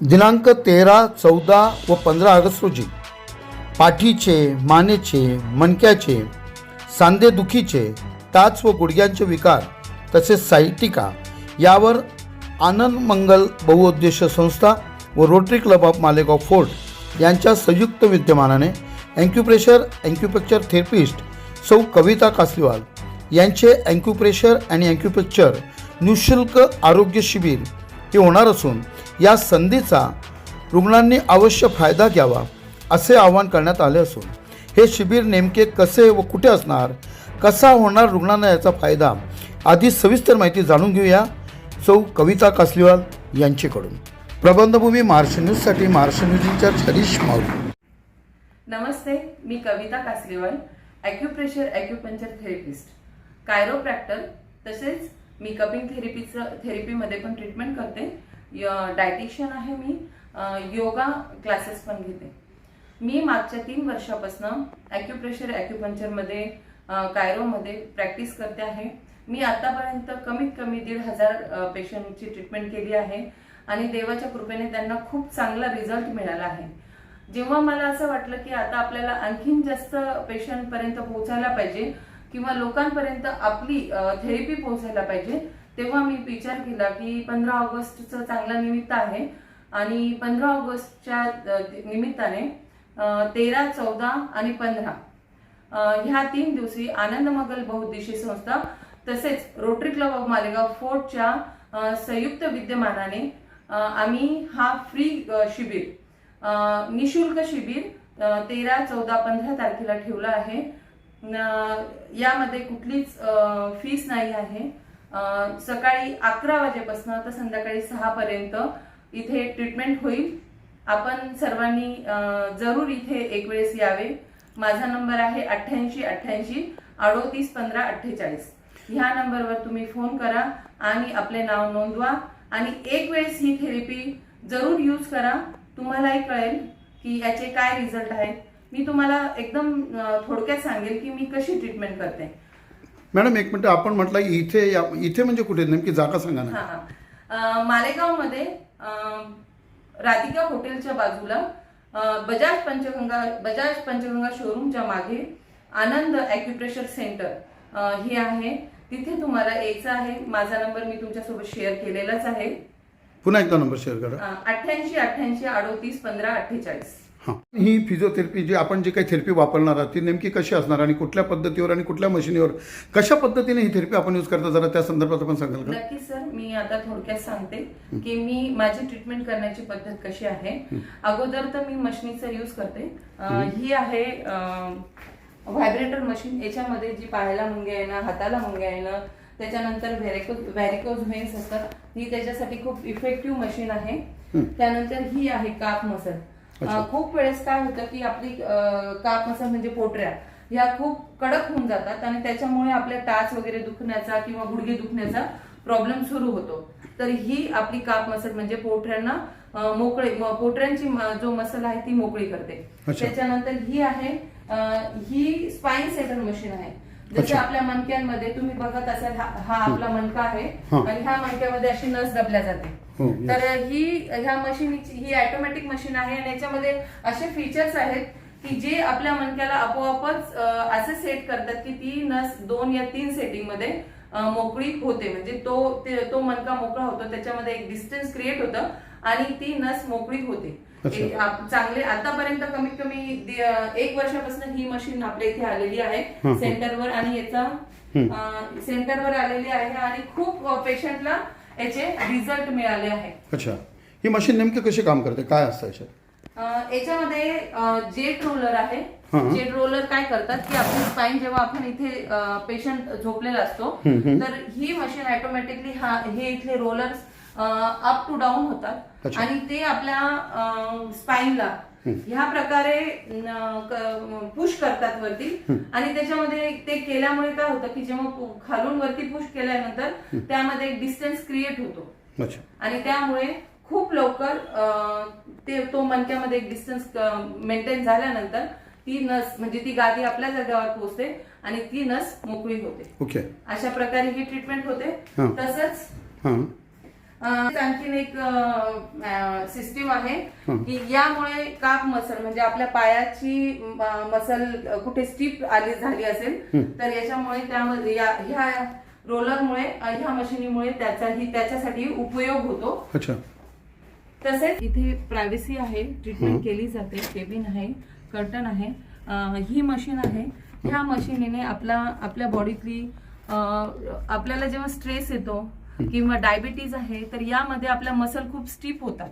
दिनांक तेरा चौदा व पंधरा ऑगस्ट रोजी पाठीचे मानेचे मणक्याचे सांधेदुखीचे टाच व गुडघ्यांचे विकार तसेच साहित्यिका यावर आनंद मंगल बहुउद्देशीय संस्था व Rotary Club of Malegaon Fort यांच्या संयुक्त विद्यमानाने अँक्युप्रेशर अँक्युपेक्चर थेरपिस्ट सौ कविता कासलीवाल यांचे अँक्युप्रेशर आणि अँक्युपेक्चर निशुल्क आरोग्य शिबिर हे होणार असून या संधीचा रुग्णांनी अवश्य फायदा घ्यावा असे आवाहन करण्यात आले असून हे शिबिर नेमके कसे व कुठे असणार कसा होणार रुग्णांना याचा फायदा आधी सविस्तर माहिती जाणून घेऊया. सौ कविता कासलीवाल यांच्याकडून प्रबंधभूमी महाराष्ट्र न्यूजसाठी महाराष्ट्र न्यूज इंचार्ज हरीश माऊली नमस्ते मी Kavita Kasliwal acupressure acupuncture therapist chiropractor तसेच मी कपिंग थेरपीचं थेरपीमध्ये पण ट्रीटमेंट करते. डायटिशियन आहे मी. योगा क्लासेस पण घेते. मी मागच्या तीन वर्षापासून ॲक्युप्रेशर ॲक्युपंचरमध्ये कायरोमध्ये प्रॅक्टिस करते आहे. मी आतापर्यंत कमीत कमी दीड हजार पेशंटची ट्रीटमेंट केली आहे आणि देवाच्या कृपेने त्यांना खूप चांगला रिझल्ट मिळाला आहे. जेव्हा मला असं वाटलं की आता आपल्याला आणखीन जास्त पेशंट पर्यंत पोहोचायला पाहिजे किंवा लोकांपर्यंत आपली थेरपी पोहोचायला पाहिजे तेव्हा मी विचार केला की पंधरा ऑगस्टचं चांगलं निमित्त आहे. आणि पंधरा ऑगस्टच्या निमित्ताने तेरा चौदा आणि पंधरा ह्या तीन दिवशी आनंद मगल बहुद्देशी संस्था तसेच रोटरी क्लब ऑफ मालेगाव फोर्टच्या संयुक्त विद्यमानाने आम्ही हा फ्री शिबिर निशुल्क शिबिर तेरा चौदा पंधरा तारखेला ठेवला आहे. यामध्ये कुठलीच फीस नाही आहे. सकाळी अकरा वाजेपासून तर संध्याकाळी सहा पर्यंत इथे ट्रीटमेंट होईल. आपण सर्वांनी जरूर इथे एक वेळेस यावे. माझा नंबर आहे अठ्ठ्याऐंशी अठ्ठ्याऐंशी अडोतीस पंधरा अठ्ठेचाळीस. ह्या नंबरवर तुम्ही फोन करा आणि आपले नाव नोंदवा. आणि एक वेळेस ही थेरपी जरूर यूज करा. तुम्हालाही कळेल की याचे काय रिझल्ट आहेत. मी तुम्हाला एकदम थोडक्यात सांगेल की मी कशी ट्रीटमेंट करते. मॅडम एक मिनिट आपण म्हटलं इथे या इथे म्हणजे कुठे? नेमकी जागा सांगा ना. हा मालेगावमध्ये राधिका हॉटेलच्या बाजूला अ, बजाज पंचगंगा बजाज पंचगंगा शोरूमच्या मागे आनंद अॅक्युप्रेशर सेंटर अ, हे आहे. तिथे तुम्हाला यायचं आहे. माझा नंबर मी तुमच्यासोबत शेअर केलेलाच आहे. पुन्हा एकदा नंबर शेअर करा. अठ्ठ्याऐंशी अठ्ठ्याऐंशी अडोतीस पंधरा अठ्ठेचाळीस. हां. ही फिजिओथेरपी जी आपण जी काही थेरपी वापरणार आहात ती नेमकी कशी असणार आणि कुठल्या पद्धतीवर आणि कुठल्या मशिनीवर कशा पद्धतीने ही थेरपी आपण यूज करता जरा त्या संदर्भात आपण सांगाल का? नक्कीच सर मी आता थोडक्यात सांगते की मी माझी ट्रीटमेंट करण्याची पद्धत कशी आहे. अगोदर तर मी मशीनीचा यूज करते. ही. आहे व्हायब्रेटर मशीन याच्यामध्ये जी पायाला मुंग्या येणं हाताला मुंग्या येणं त्याच्यानंतर व्हॅरिकोज व्हॅरिकोज व्हेन्स असतात. ही त्याच्यासाठी खूप इफेक्टिव्ह मशीन आहे. त्यानंतर ही आहे काप मसल. खूप वेळेस काय होतं की आपली काप मसल म्हणजे पोटऱ्या ह्या खूप कडक होऊन जातात आणि त्याच्यामुळे आपल्या टाच वगैरे दुखण्याचा किंवा गुडघे दुखण्याचा प्रॉब्लेम सुरू होतो तर ही आपली काप मसल म्हणजे पोटऱ्यांना मोकळे पोटऱ्यांची जो मसल आहे ती मोकळी करते. त्याच्यानंतर ही आहे ही स्पाइन सेटर मशीन आहे जसं. आपल्या मणक्यांमध्ये तुम्ही बघत असाल हा आपला मणका आहे. आणि ह्या मणक्यामध्ये अशी नस दबल्या जाते. तर ही ह्या मशीनची ही ऑटोमॅटिक मशीन आहे आणि याच्यामध्ये असे फीचर्स आहेत की जे आपल्या मणक्याला आपोआपच असे सेट करतात की ती नस दोन या तीन सेटिंगमध्ये मोकळी होते. म्हणजे तो ते- मणका मोकळा होतो त्याच्यामध्ये एक डिस्टन्स क्रिएट होतं आणि ती नस मोकळी होते. चांगले आतापर्यंत कमीत कमी एक वर्षापासून ही मशीन आपल्या इथे आलेली आहे. हं. सेंटरवर आणि याचा सेंटरवर आलेली आहे आणि खूप पेशंटला याचे रिझल्ट मिळाले आहे. अच्छा. ही मशीन नेमकी कशी काम करते? काय असतं याच्यात? अं, याच्यामध्ये जेट रोलर आहे. हं. जेट रोलर काय करतात की आपली स्पाईन जेव्हा आपण इथे पेशंट झोपलेला असतो तर ही मशीन ऑटोमॅटिकली हा हे इथले रोलर्स अप टू डाऊन होतात. अच्छा. आणि ते आपल्या स्पाईनला ह्या प्रकारे पुश करतात वरती. आणि त्याच्यामध्ये ते केल्यामुळे काय होतं की जेव्हा खालून वरती पुश केल्यानंतर त्यामध्ये एक डिस्टन्स क्रिएट होतो. आणि त्यामुळे खूप लवकर ते तो मणक्यामध्ये एक डिस्टन्स मेंटेन झाल्यानंतर ती नस म्हणजे ती गादी आपल्या जागेवर पोहोचते आणि ती नस मोकळी होते. ओके. अशा प्रकारे ही ट्रीटमेंट होते. तसंच आणखीन एक सिस्टीम आहे की यामुळे काप मसल म्हणजे आपल्या पायाची मसल कुठे स्टीप आली झाली असेल तर याच्यामुळे त्यामध्ये ह्या रोलरमुळे ह्या मशिनीमुळे त्याचाही त्याच्यासाठी उपयोग होतो. अच्छा. तसेच इथे प्रायव्हसी आहे ट्रीटमेंट केली जाते केबिन आहे कर्टन आहे ही मशीन आहे. ह्या मशिनीने आपला आपल्या बॉडीतली आपल्याला जेव्हा स्ट्रेस येतो किंवा डायबिटीज आहे तर यामध्ये आपल्या मसल खूप स्टीप होतात.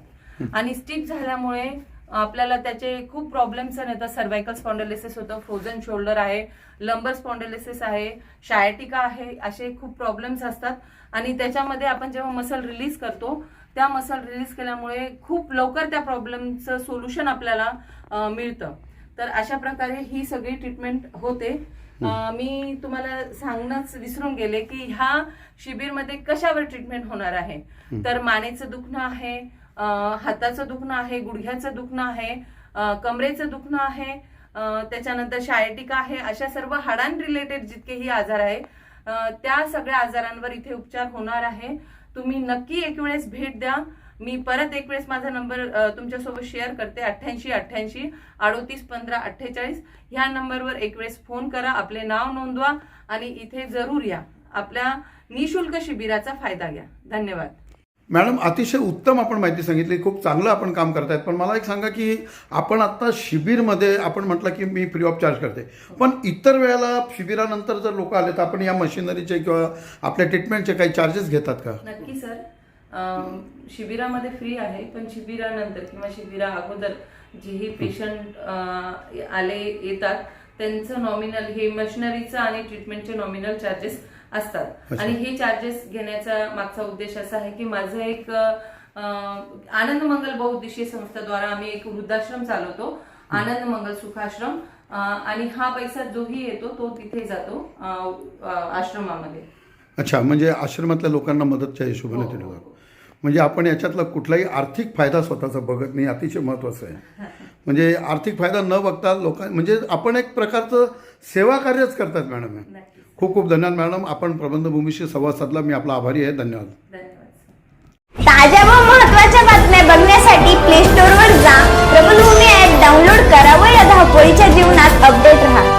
आणि स्टीप झाल्यामुळे आपल्याला त्याचे खूप प्रॉब्लेम्स येतात सर्वायकल स्पॉन्डलिसिस होतं फ्रोझन शोल्डर आहे लंबर स्पॉन्डलिसिस आहे शायटिका आहे असे खूप प्रॉब्लेम्स असतात. आणि त्याच्यामध्ये आपण जेव्हा मसल रिलीज करतो त्या मसल रिलीज केल्यामुळे खूप लवकर त्या प्रॉब्लेमचं सोल्युशन आपल्याला मिळतं. तर अशा प्रकारे ही सगळी ट्रीटमेंट होते. मी तुम्हाला सांगणंच विसरून गेले की ह्या शिबिरमध्ये कशावर ट्रीटमेंट होणार आहे? तर मानेचं दुखणं आहे हाताचं दुखणं आहे गुडघ्याचं दुखणं आहे कमरेचं दुखणं आहे त्याच्यानंतर शायटिका आहे अशा सर्व हाडां रिलेटेड जितकेही आजार आहे त्या सगळ्या आजारांवर इथे उपचार होणार आहे. तुम्ही नक्की एक वेळेस भेट द्या. मी परत एक वेळेस माझा नंबर तुमच्यासोबत शेअर करते. अठ्ठ्याऐंशी अठ्ठ्याऐंशी अडोतीस पंधरा अठ्ठेचाळीस. ह्या नंबरवर एक वेळेस फोन करा. आपले नाव नोंदवा आणि इथे जरूर या. आपल्या निशुल्क शिबिराचा फायदा घ्या. धन्यवाद. मॅडम अतिशय उत्तम आपण माहिती सांगितली. खूप चांगलं आपण काम करतायत. पण मला एक सांगा की आपण आता शिबिरमध्ये आपण म्हटलं की मी फ्री ऑफ चार्ज करते. पण इतर वेळेला शिबिरानंतर जर लोक आले तर आपण या मशिनरीचे किंवा आपल्या ट्रीटमेंटचे काही चार्जेस घेतात का? नक्की सर अं, शिबिरामध्ये फ्री आहे पण शिबिरानंतर किंवा शिबिरा अगोदर जेही पेशंट आले येतात त्यांचं नॉमिनल हे मशिनरीचं आणि ट्रीटमेंटचे नॉमिनल चार्जेस असतात. आणि हे चार्जेस घेण्याचा मागचा उद्देश असा आहे की माझं एक आनंद मंगल बहुउद्देशीय संस्थेद्वारा आम्ही एक वृद्धाश्रम चालवतो. आनंद मंगल सुखाश्रम. आणि हा पैसा जोही येतो तो तिथे जातो आश्रमामध्ये. अच्छा म्हणजे आश्रमातल्या लोकांना मदतच्या हिशोबाने हो, म्हणजे आपण याच्यातला कुठलाही आर्थिक फायदा स्वतःचा बघत नाही अतिशय महत्त्वाचं आहे. म्हणजे आर्थिक फायदा न बघता लोकां म्हणजे आपण एक प्रकारचं सेवा कार्यच करतात मॅडम. खूप खूप धन्यवाद मॅडम. आपण प्रबंधभूमीशी संवाद साधला. मी आपला आभारी आहे. धन्यवाद. धन्यवाद. ताज्या व महत्त्वाच्या बातम्या बघण्यासाठी प्ले स्टोअरवर जा. प्रबलभूमी ॲप डाउनलोड करा व या धावपळीच्या जीवनात अपडेट राहा.